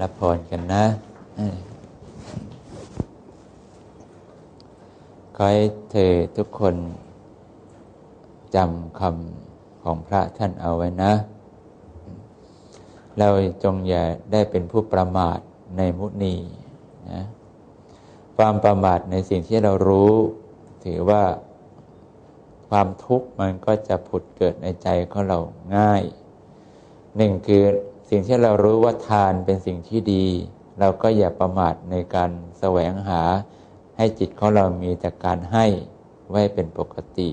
รับพรกันนะ ขอให้เธอทุกคนจำคำของพระท่านเอาไว้นะ เราจงอย่าได้เป็นผู้ประมาทในมุนีนะความประมาทในสิ่งที่เรารู้ ถือว่าความทุกข์มันก็จะผุดเกิดในใจของเราง่าย หนึ่งคือ สิ่งที่เรารู้ว่าทานเป็นสิ่งที่ดี เราก็อย่าประมาทในการแสวงหา ให้จิตของเรามีแต่การให้ไว้เป็นปกติ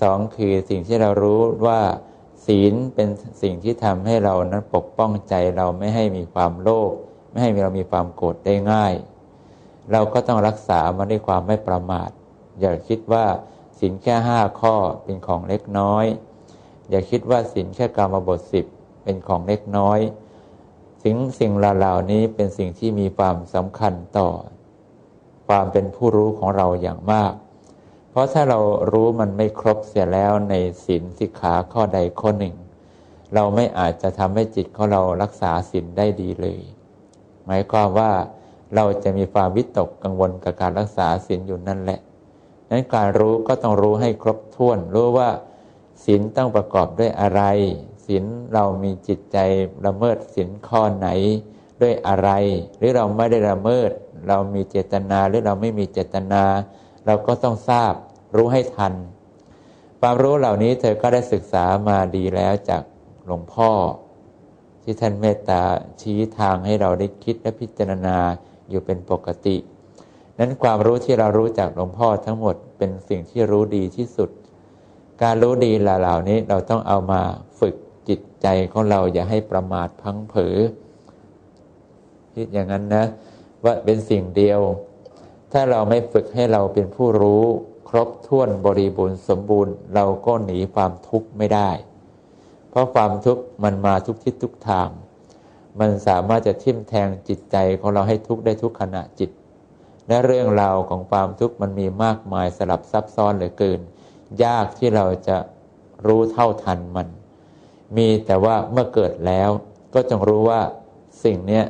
สองคือสิ่งที่เรารู้ว่า ศีลเป็นสิ่งที่ทำให้เรานั้นปกป้องใจเราไม่ให้มีความโลภไม่ให้เรามีความโกรธได้ง่าย เราก็ต้องรักษามันด้วยความไม่ประมาท อย่าคิดว่าศีลแค่ห้าข้อเป็นของเล็กน้อย อย่าคิดว่าศีลแค่กรรมบทสิบ เป็นของเล็กน้อย สิ่งสิ่งเหล่านี้เป็นสิ่งที่มีความสำคัญต่อ ความเป็นผู้รู้ของเราอย่างมาก เพราะถ้าเรารู้มันไม่ครบเสียแล้วในศีลสิกขาข้อใดข้อหนึ่ง เราไม่อาจจะทำให้จิตของเรารักษาศีลได้ดีเลย หมายความว่าเราจะมีความวิตกกังวลกับการรักษาศีลอยู่นั่นแหละ นั้นการรู้ก็ต้องรู้ให้ครบถ้วน รู้ว่าศีลต้องประกอบด้วยอะไร ศีลเรามีจิตใจละเมิดศีลข้อไหนด้วยอะไร หรือเราไม่ได้ละเมิด เรามีเจตนาหรือเราไม่มีเจตนา เราก็ต้องทราบรู้ให้ทัน ความรู้เหล่านี้เธอก็ได้ศึกษามาดีแล้วจากหลวงพ่อ ที่ท่านเมตตาชี้ทางให้เราได้คิดและพิจารณาอยู่เป็นปกติ นั้นความรู้ที่เรารู้จากหลวงพ่อทั้งหมดเป็นสิ่งที่รู้ดีที่สุด การรู้ดีเหล่านี้เราต้องเอามาฝึก ใจของเราอย่าให้ประมาทพังเผอคิดอย่างนั้นนะ ว่าเป็นสิ่งเดียว ถ้าเราไม่ฝึกให้เราเป็นผู้รู้ ครบถ้วนบริบูรณ์สมบูรณ์ เราก็หนีความทุกข์ไม่ได้ เพราะความทุกข์มันมาทุกทิศทุกทาง มันสามารถจะทิ่มแทงจิตใจของเราให้ทุกข์ได้ทุกขณะจิต และเรื่องราวของความทุกข์มันมีมากมายสลับซับซ้อนเหลือเกิน ยากที่เราจะรู้เท่าทันมัน มีแต่ว่าเมื่อเกิดแล้ว ก็จงรู้ว่าสิ่งนี้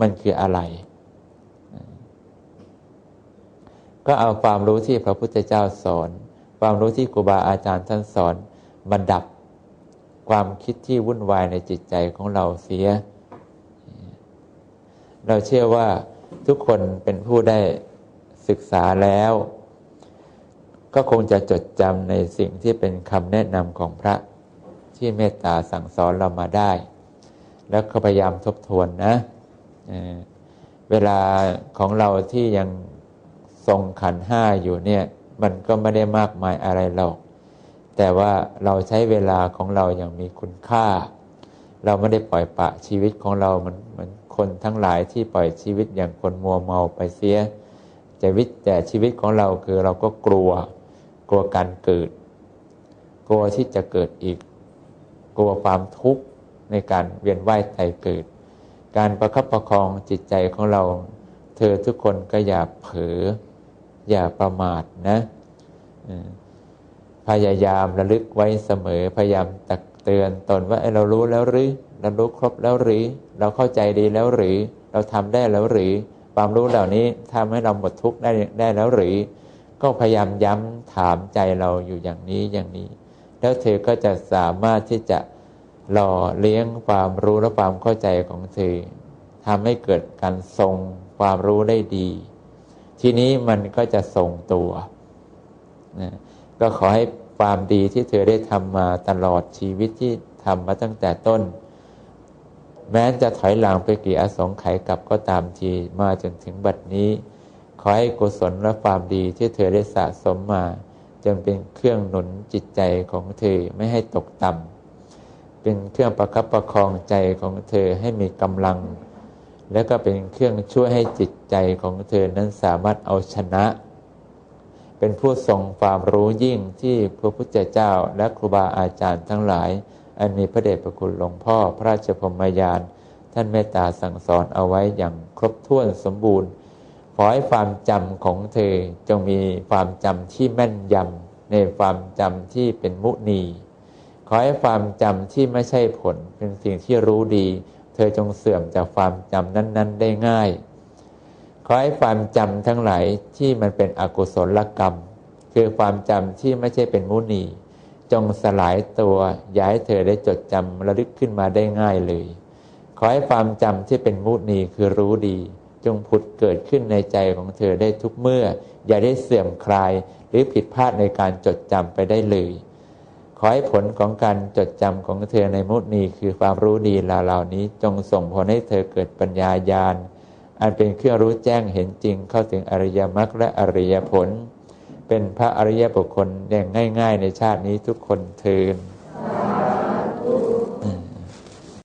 มันคืออะไร ก็เอาความรู้ที่พระพุทธเจ้าสอน ความรู้ที่ครูบาอาจารย์ท่านสอนบรรดับความคิดที่วุ่นวายในจิตใจของเราเสีย เราเชื่อว่าทุกคนเป็นผู้ได้ศึกษาแล้ว ก็คงจะจดจำในสิ่งที่เป็นคำแนะนำของพระ ที่เมตตาสั่งสอนเรามาได้ แล้วก็พยายามทบทวนนะเวลาของเราที่ยังทรงขันห้าอยู่เนี่ย มันก็ไม่ได้มากมายอะไรหรอก แต่ว่าเราใช้เวลาของเราอย่างมีคุณค่า เราไม่ได้ปล่อยปะชีวิตของเราเหมือนเหมือนคนทั้งหลายที่ปล่อยชีวิตอย่างคนมัวเมาไปเสียจะวิตแต่ชีวิตของเราคือเราก็กลัว กลัวการเกิด กลัวที่จะเกิดอีก กลัวความทุกข์ในการเวียนว่ายตายเกิด การประคับประคองจิตใจของเรา เธอทุกคนก็อย่าเผลออย่าประมาทนะพยายามระลึกไว้เสมอพยายามตักเตือนตนว่าเรารู้แล้วหรือเรารู้ครบแล้วหรือ เราเข้าใจดีแล้วหรือ เราทำได้แล้วหรือ ความรู้เหล่านี้ทำให้เราหมดทุกข์ได้ได้แล้วหรือ ก็พยายามย้ำถามใจเราอยู่อย่างนี้อย่างนี้ แล้วเธอก็จะสามารถที่จะหล่อเลี้ยงความรู้และความเข้าใจของเธอทำให้เกิดการทรงความรู้ได้ดี ทีนี้มันก็จะทรงตัวนะก็ขอให้ความดีที่เธอได้ทำมาตลอดชีวิตที่ทำมาตั้งแต่ต้น แม้จะถอยหลังไปกี่อสงไขยกับก็ตามทีมาจนถึงบัดนี้ ขอให้กุศลและความดีที่เธอได้สะสมมา จงเป็นเครื่องหนุนจิตใจของเธอไม่ให้ตกต่ำเป็นเครื่องประคับประคองใจของเธอให้มีกำลัง และก็เป็นเครื่องช่วยให้จิตใจของเธอนั้นสามารถเอาชนะ เป็นผู้ทรงความรู้ยิ่งที่พระพุทธเจ้าและครูบาอาจารย์ทั้งหลาย อันมีพระเดชพระคุณหลวงพ่อพระราชพมยาน ท่านเมตตาสั่งสอนเอาไว้อย่างครบถ้วนสมบูรณ์ ขอให้ความจำของเธอจงมีความจำที่แม่นยำในความจำที่เป็นมุนี ขอให้ความจำที่ไม่ใช่ผลเป็นสิ่งที่รู้ดี เธอจงเสื่อมจากความจำนั้น ๆ ได้ง่าย ขอให้ความจำทั้งหลายที่มันเป็นอกุศลกรรม คือความจำที่ไม่ใช่เป็นมุนี จงสลายตัวอย่าให้เธอได้จดจำระลึกขึ้นมาได้ง่ายเลย ขอให้ความจำที่เป็นมุนีคือรู้ดี จงผุดเกิดขึ้นในใจของเธอได้ทุกเมื่อ อย่าได้เสื่อมคลายหรือผิดพลาดในการจดจำไปได้เลยขอให้ผลของการจดจำของเธอในมุนีคือความรู้ดีเหล่านี้จงส่งผลให้เธอเกิดปัญญาญาณ อันเป็นเครื่องรู้แจ้งเห็นจริงเข้าถึงอริยมรรคและอริยผล เป็นพระอริยบุคคลอย่างง่าย ๆ ในชาตินี้ทุกคนเทิน